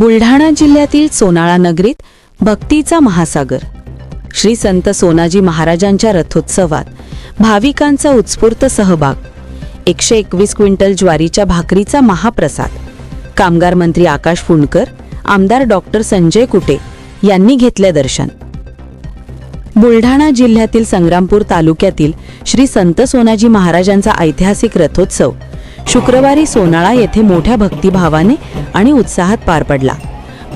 बुलढाणा जिल्ह्यातील सोनाळा नगरीत भक्तीचा महासागर. श्री संत सोनाजी महाराजांच्या रथोत्सवात भाविकांचा उत्स्फूर्त सहभाग. एकशे एकवीस क्विंटल ज्वारीच्या भाकरीचा महाप्रसाद. कामगार मंत्री आकाश फुंडकर आमदार डॉक्टर संजय कुटे यांनी घेतले दर्शन. बुलढाणा जिल्ह्यातील संग्रामपूर तालुक्यातील श्री संत सोनाजी महाराजांचा ऐतिहासिक रथोत्सव शुक्रवारी सोनाळा येथे मोठ्या भक्तिभावाने आणि उत्साहात पार पडला.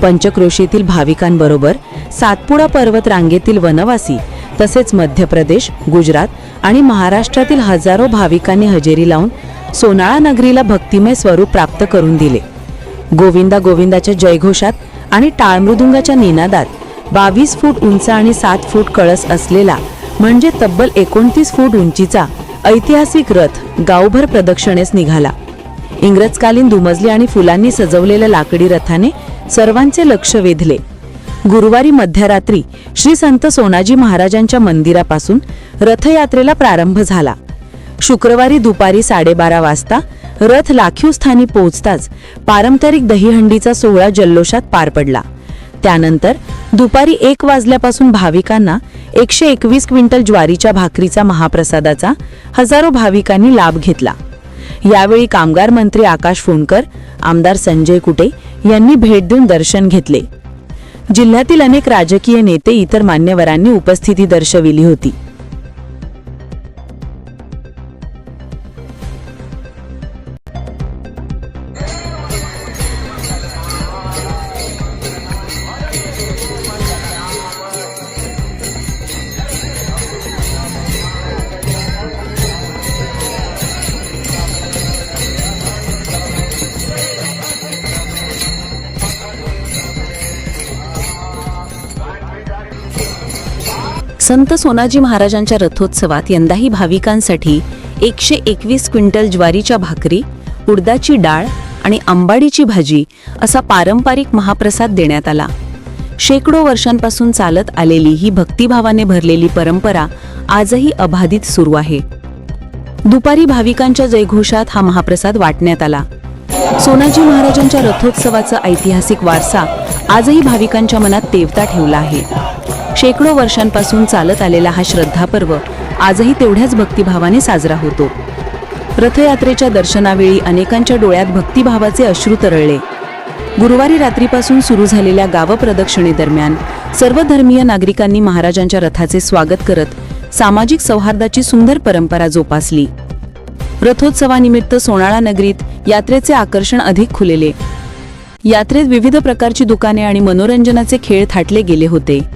पंचक्रोशीतील भाविकांबरोबर सातपुडा पर्वत रांगेतील वनवासी तसेच मध्य प्रदेश गुजरात आणि महाराष्ट्रातील हजारो भाविकांनी हजेरी लावून सोनाळा नगरीला भक्तिमय स्वरूप प्राप्त करून दिले. गोविंदा गोविंदाच्या जयघोषात आणि टाळमृदुंगाच्या निनादात बावीस फूट उंच आणि सात फूट कळस असलेला म्हणजे तब्बल एकोणतीस फूट उंचीचा ऐतिहासिक रथ गावभर प्रदक्षिणेस निघाला. इंग्रजकालीन दुमजली आणि फुलांनी सजवलेल्या लाकडी रथाने सर्वांचे लक्ष वेधले. गुरुवारी मध्यरात्री श्री संत सोनाजी महाराजांच्या मंदिरापासून रथयात्रेला प्रारंभ झाला. शुक्रवारी दुपारी साडेबारा वाजता रथ लाखीव स्थानी पोहोचताच पारंपरिक दहीहंडीचा सोहळा जल्लोषात पार पडला. त्यानंतर दुपारी एक वाजल्यापासून भाविकांना एकशे एकवीस क्विंटल ज्वारीच्या भाकरीचा महाप्रसादाचा हजारो भाविकांनी लाभ घेतला. यावेळी कामगार मंत्री आकाश फोनकर आमदार संजय कुटे यांनी भेट देऊन दर्शन घेतले. जिल्ह्यातील अनेक राजकीय नेते इतर मान्यवरांनी उपस्थिती दर्शविली होती. संत सोनाजी महाराजांच्या रथोत्सवात यंदाही भाविकांसाठी एकशे एकवीस क्विंटल ज्वारीच्या भाकरी उडदाची डाळ आणि आंबाडीची भाजी असा पारंपरिक महाप्रसाद देण्यात आला. शेकडो वर्षांपासून चालत आलेली ही भक्तिभावाने भरलेली परंपरा आजही अबाधित सुरू आहे. दुपारी भाविकांच्या जयघोषात हा महाप्रसाद वाटण्यात आला. सोनाजी महाराजांच्या रथोत्सवाचा ऐतिहासिक वारसा आजही भाविकांच्या मनात तेवता ठेवला आहे. शेकडो वर्षांपासून चालत आलेला हा श्रद्धापर्व आजही तेवढ्याच भक्तिभावाने साजरा होतो. रथयात्रेच्या दर्शनावेळी अनेकांच्या डोळ्यात भक्तिभावाचे अश्रू तरळले. गुरुवारी रात्रीपासून सुरू झालेल्या गावप्रदक्षिणेदरम्यान सर्व धर्मीय नागरिकांनी महाराजांच्या रथाचे स्वागत करत सामाजिक सौहार्दाची सुंदर परंपरा जोपासली. रथोत्सवानिमित्त सोनाळा नगरीत यात्रेचे आकर्षण अधिक खुलेले. यात्रेत विविध प्रकारची दुकाने आणि मनोरंजनाचे खेळ थाटले गेले होते.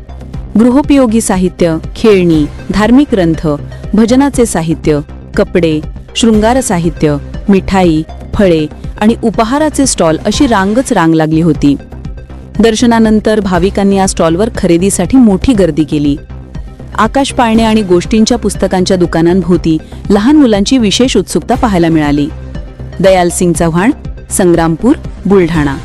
गृहोपयोगी साहित्य खेळणी धार्मिक ग्रंथ भजनाचे साहित्य कपडे शृंगार साहित्य मिठाई फळे आणि उपहाराचे स्टॉल अशी रांगच रांग लागली होती. दर्शनानंतर भाविकांनी या स्टॉलवर खरेदीसाठी मोठी गर्दी केली. आकाश पाळणे आणि गोष्टींच्या पुस्तकांच्या दुकानांभोवती लहान मुलांची विशेष उत्सुकता पाहायला मिळाली. दयाल सिंग चव्हाण संग्रामपूर बुलढाणा.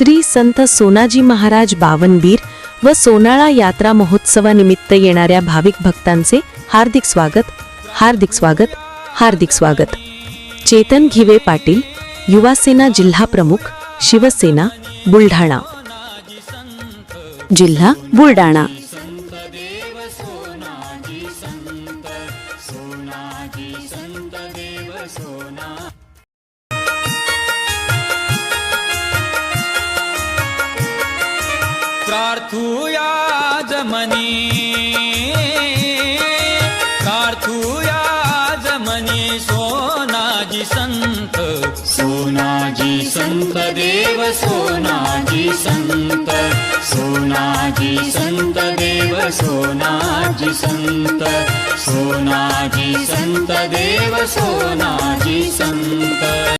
श्री संत सोनाजी महाराज बावनबीर व सोनाळा यात्रा महोत्सवानिमित्त येणाऱ्या भाविक भक्तांचे हार्दिक स्वागत हार्दिक स्वागत हार्दिक स्वागत. चेतन घिवे पाटील युवासेना जिल्हा प्रमुख शिवसेना बुलढाणा. जिल्हा बुलढाणा. प्रार्थूया जमनी प्रार्थूया जमनी सोनाजी संत. सोनाजी संत देव सोनाजी संत. सोनाजी संत देव सोनाजी संत. सोनाजी संत देव सोनाजी संत.